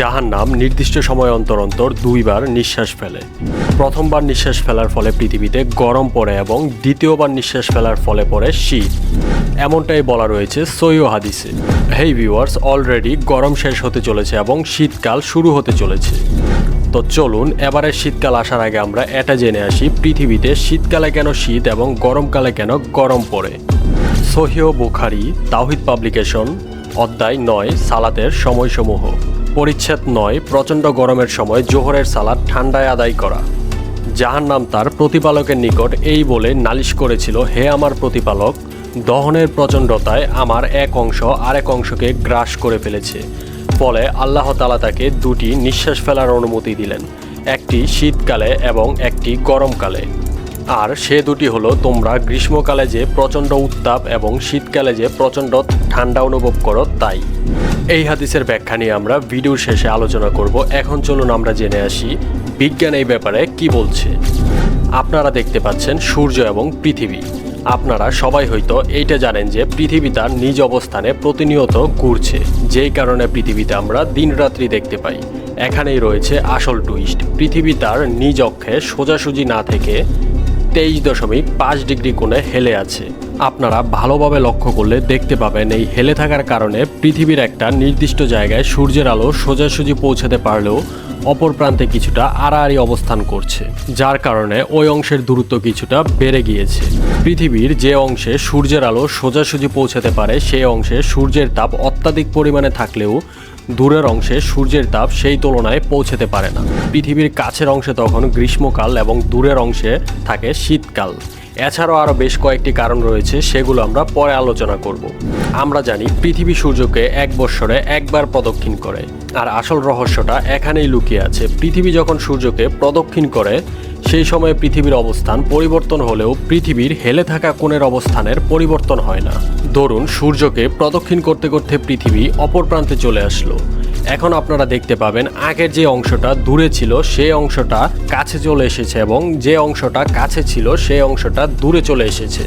জাহান্নাম নির্দিষ্ট সময় অন্তর অন্তর দুইবার নিঃশ্বাস ফেলে। প্রথমবার নিঃশ্বাস ফেলার ফলে পৃথিবীতে গরম পড়ে এবং দ্বিতীয়বার নিঃশ্বাস ফেলার ফলে পড়ে শীত। এমনটাই বলা রয়েছে সৈয় হাদিসে। হেই ভিউয়ার্স, অলরেডি গরম শেষ হতে চলেছে এবং শীতকাল শুরু হতে চলেছে। তো চলুন এবারে শীতকাল আসার আগে আমরা এটা জেনে আসি, পৃথিবীতে শীতকালে কেন শীত এবং গরমকালে কেন গরম পড়ে। সহিও বুখারি, তাওহিদ পাবলিকেশন, অধ্যায় নয়, সালাতের সময়সমূহ। পরিচ্ছেদ নয়, প্রচণ্ড গরমের সময় জোহরের সালাদ ঠান্ডায় আদায় করা। যাহার নাম তার প্রতিপালকের নিকট এই বলে নালিশ করেছিল, হে আমার প্রতিপালক, দহনের প্রচণ্ডতায় আমার এক অংশ আরেক অংশকে গ্রাস করে ফেলেছে। ফলে আল্লাহ তালা তাকে দুটি নিঃশ্বাস ফেলার অনুমতি দিলেন, একটি শীতকালে এবং একটি গরমকালে। আর সে দুটি হলো, তোমরা গ্রীষ্মকালে যে প্রচণ্ড উত্তাপ এবং শীতকালে যে প্রচণ্ড ঠান্ডা অনুভব করো, তাই। এই হাদিসের ব্যাখ্যা নিয়ে আমরা ভিডিওর শেষে আলোচনা করব। এখন চলুন আমরা জেনে আসি বিজ্ঞান এই ব্যাপারে কি বলছে। আপনারা দেখতে পাচ্ছেন সূর্য এবং পৃথিবী। আপনারা সবাই হয়তো এইটা জানেন যে পৃথিবী তার নিজ অবস্থানে প্রতিনিয়ত ঘুরছে। যেই কারণে পৃথিবীতে আমরা দিনরাত্রি দেখতে পাই। এখানেই রয়েছে আসল টুইস্ট। পৃথিবী তার নিজ অক্ষে সোজাসুজি না থেকে তেইশ দশমিক পাঁচ ডিগ্রি কোণে হেলে আছে। আপনারা ভালোভাবে লক্ষ্য করলে দেখতে পাবেন এই হেলে থাকার কারণে পৃথিবীর একটা নির্দিষ্ট জায়গায় সূর্যের আলো সোজাসুজি পৌঁছাতে পারলেও অপর প্রান্তে কিছুটা আড়াআড়ি অবস্থান করছে, যার কারণে ওই অংশের দূরত্ব কিছুটা বেড়ে গিয়েছে। পৃথিবীর যে অংশে সূর্যের আলো সোজাসুজি পৌঁছাতে পারে, সেই অংশে সূর্যের তাপ অত্যাধিক পরিমাণে থাকলেও দূরের অংশে সূর্যের তাপ সেই তুলনায় পৌঁছাতে পারে না। পৃথিবীর কাছের অংশে তখন গ্রীষ্মকাল এবং দূরের অংশে থাকে শীতকাল। এছাড়াও আরও বেশ কয়েকটি কারণ রয়েছে, সেগুলো আমরা পরে আলোচনা করব। আমরা জানি, পৃথিবী সূর্যকে এক বৎসরে একবার প্রদক্ষিণ করে। আর আসল রহস্যটা এখানেই লুকিয়ে আছে। পৃথিবী যখন সূর্যকে প্রদক্ষিণ করে, সেই সময়ে পৃথিবীর অবস্থান পরিবর্তন হলেও পৃথিবীর হেলে থাকা কোণের অবস্থানের পরিবর্তন হয় না। ধরুন, সূর্যকে প্রদক্ষিণ করতে করতে পৃথিবী অপর প্রান্তে চলে আসলো। এখন আপনারা দেখতে পাবেন আগের যে অংশটা দূরে ছিল, সেই অংশটা কাছে চলে এসেছে এবং যে অংশটা কাছে ছিল, সেই অংশটা দূরে চলে এসেছে।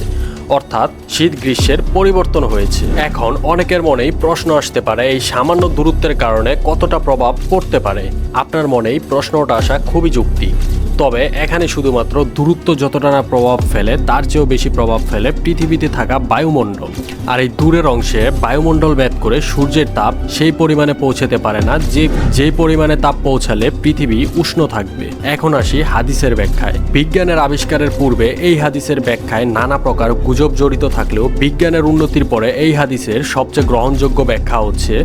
অর্থাৎ শীত গ্রীষ্মের পরিবর্তন হয়েছে। এখন অনেকের মনেই প্রশ্ন আসতে পারে, এই সামান্য দূরত্বের কারণে কতটা প্রভাব পড়তে পারে? আপনার মনেই প্রশ্নটা আসা খুবই যুক্তি। তবে এখানে শুধুমাত্র দূরত্ব যতটা না প্রভাব ফেলে, তার চেয়েও বেশি প্রভাব ফেলে পৃথিবীতে থাকা বায়ুমণ্ডল। আর এই দূরের অংশে বায়ুমণ্ডল ভেদ করে সূর্যের তাপ সেই পরিমাণে পৌঁছাতে পারে না, যে যে পরিমাণে তাপ পৌঁছালে পৃথিবী উষ্ণ থাকবে। এখন আসি হাদিসের ব্যাখ্যায়। বিজ্ঞানের আবিষ্কারের পূর্বে এই হাদিসের ব্যাখ্যায় নানা প্রকার গুজব জড়িত থাকলেও বিজ্ঞানের উন্নতির পরে এই হাদিসের সবচেয়ে গ্রহণযোগ্য ব্যাখ্যা হচ্ছে,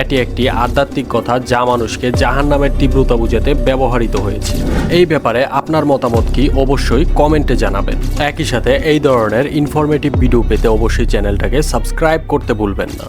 এটি একটি আধ্যাত্মিক কথা যা মানুষকে জাহান নামের তীব্রতা বুঝাতে ব্যবহৃত হয়েছে। এই ব্যাপারে আপনার মতামত কি অবশ্যই কমেন্টে জানাবেন। একই সাথে এই ধরনের ইনফরমেটিভ ভিডিও পেতে অবশ্যই চ্যানেলটাকে সাবস্ক্রাইব করতে ভুলবেন না।